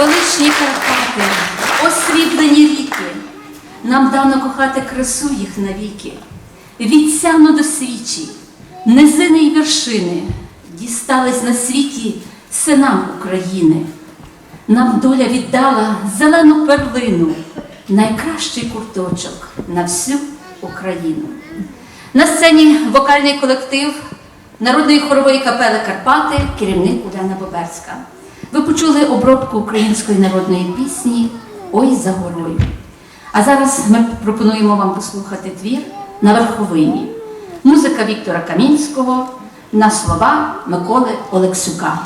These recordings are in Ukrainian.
величні Карпати, освітлені ріки, нам дано кохати красу їх навіки, від сяну до свічі, низини й вершини дістались на світі синам України. Нам доля віддала зелену перлину, найкращий курточок на всю Україну. На сцені вокальний колектив народної хорової капели Карпати, керівник Уляна Боберська. Ви почули обробку української народної пісні Ой за горою. А зараз ми пропонуємо вам послухати твір на верховині. Музика Віктора Камінського на слова Миколи Олексюка.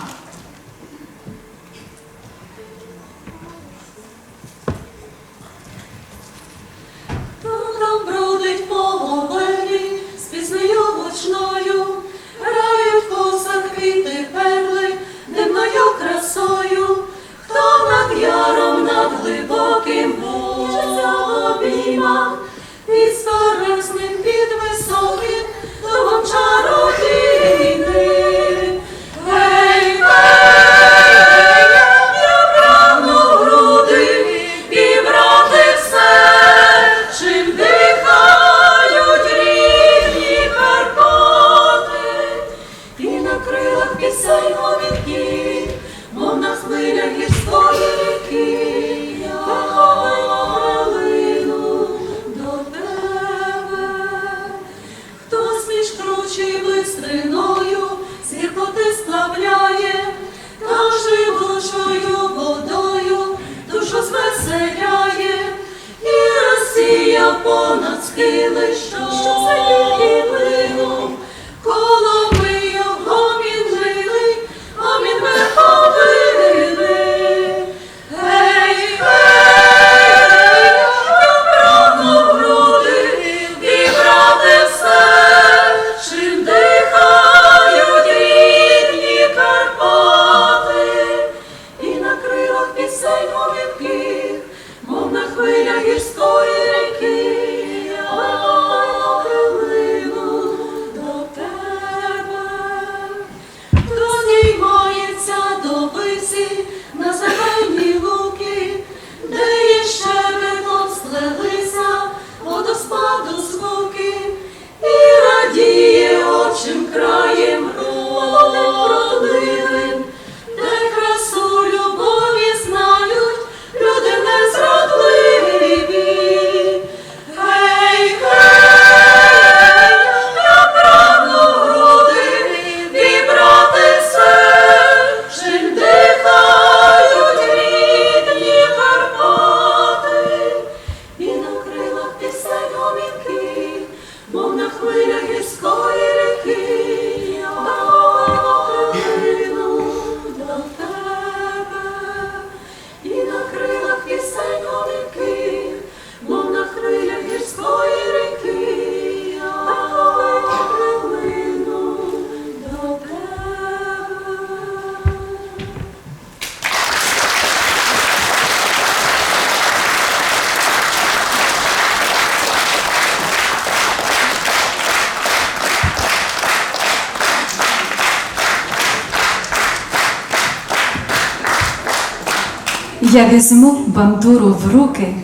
Я візьму бандуру в руки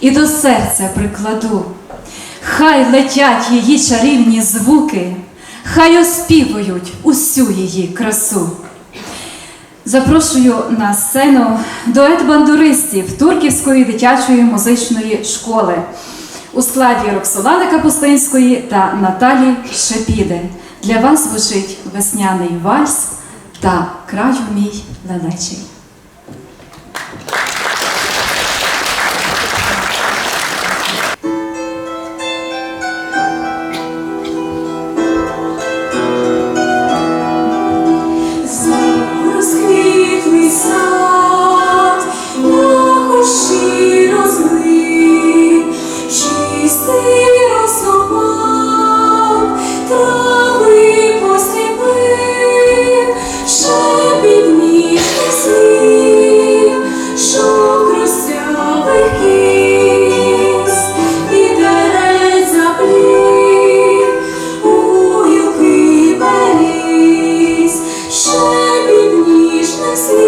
і до серця прикладу. Хай летять її чарівні звуки, хай оспівують усю її красу. Запрошую на сцену дует бандуристів Турківської дитячої музичної школи у складі Роксолани Капустинської та Наталі Шепіди. Для вас звучить весняний вальс та краю мій лелечий. así.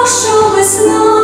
наша весна.